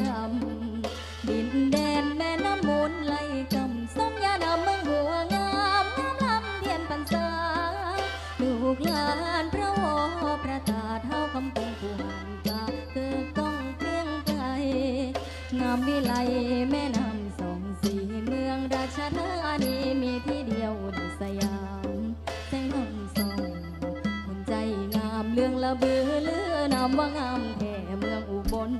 ดำดินแดนแม่น้ำมูลไหลกำสมยาดำเมืองหัวงามงามลำเทียนปันสาลูกหลานพระวอพระตาเท่าคำปงผู้หันกาเกิดต้องเพียงใจงามวิไลแม่น้ำสองสีเมืองราชธานีมีที่เดียวในสยามแสงน้ำสองคนใจงามเรื่องละเบือเลือนำว่างามแห่เมืองอุบล